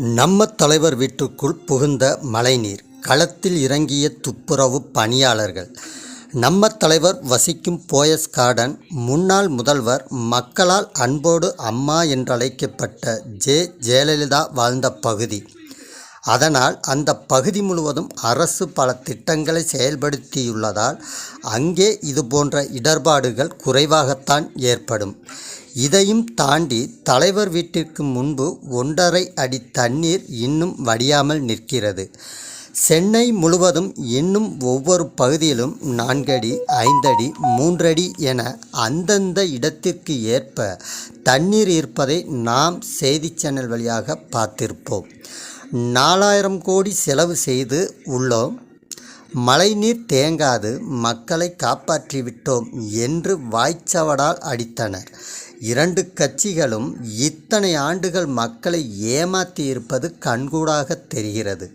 நம்ம தலைவர் வீட்டுக்குள் புகுந்த மழைநீர் களத்தில் இறங்கிய துப்புரவு பணியாளர்கள். நம்ம தலைவர் வசிக்கும் போயஸ் கார்டன் முன்னாள் முதல்வர் மக்களால் அன்போடு அம்மா என்றழைக்கப்பட்ட ஜே. ஜெயலலிதா வாழ்ந்த பகுதி. அதனால் அந்த பகுதி முழுவதும் அரசு பல திட்டங்களை செயல்படுத்தியுள்ளதால் அங்கே இது போன்ற இடர்பாடுகள் குறைவாகத்தான் ஏற்படும். இதையும் தாண்டி தலைவர் வீட்டிற்கு முன்பு ஒன்றரை அடி தண்ணீர் இன்னும் வடியாமல் நிற்கிறது. சென்னை முழுவதும் இன்னும் ஒவ்வொரு பகுதியிலும் நான்கடி ஐந்தடி மூன்றடி என அந்தந்த இடத்திற்கு ஏற்ப தண்ணீர் இருப்பதை நாம் செய்தி சேனல் வழியாக பார்த்திருப்போம். நாலாயிரம் கோடி செலவு செய்து உள்ளோம். மழைநீர் தேங்காது மக்களை காப்பாற்றிவிட்டோம் என்று வாய்ச்சவடால் அடித்தனர். இரண்டு கட்சிகளும் இத்தனை ஆண்டுகள் மக்களை ஏமாற்றி இருப்பது கண்கூடாக தெரிகிறது.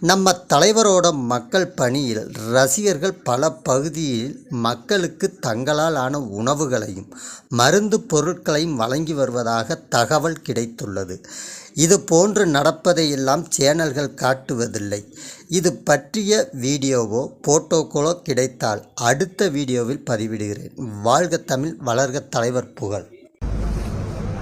நம்ம தலைவரோட மக்கள் பணியில் ரசிகர்கள் பல பகுதியில் மக்களுக்கு தங்களால் ஆன உணவுகளையும் மருந்து பொருட்களையும் வழங்கி வருவதாக தகவல் கிடைத்துள்ளது. இது போன்று நடப்பதையெல்லாம் சேனல்கள் காட்டுவதில்லை. இது பற்றிய வீடியோவோ போட்டோக்களோ கிடைத்தால் அடுத்த வீடியோவில் பதிவிடுகிறேன். வாழ்க தமிழ் வளர்க தலைவர் புகழ்.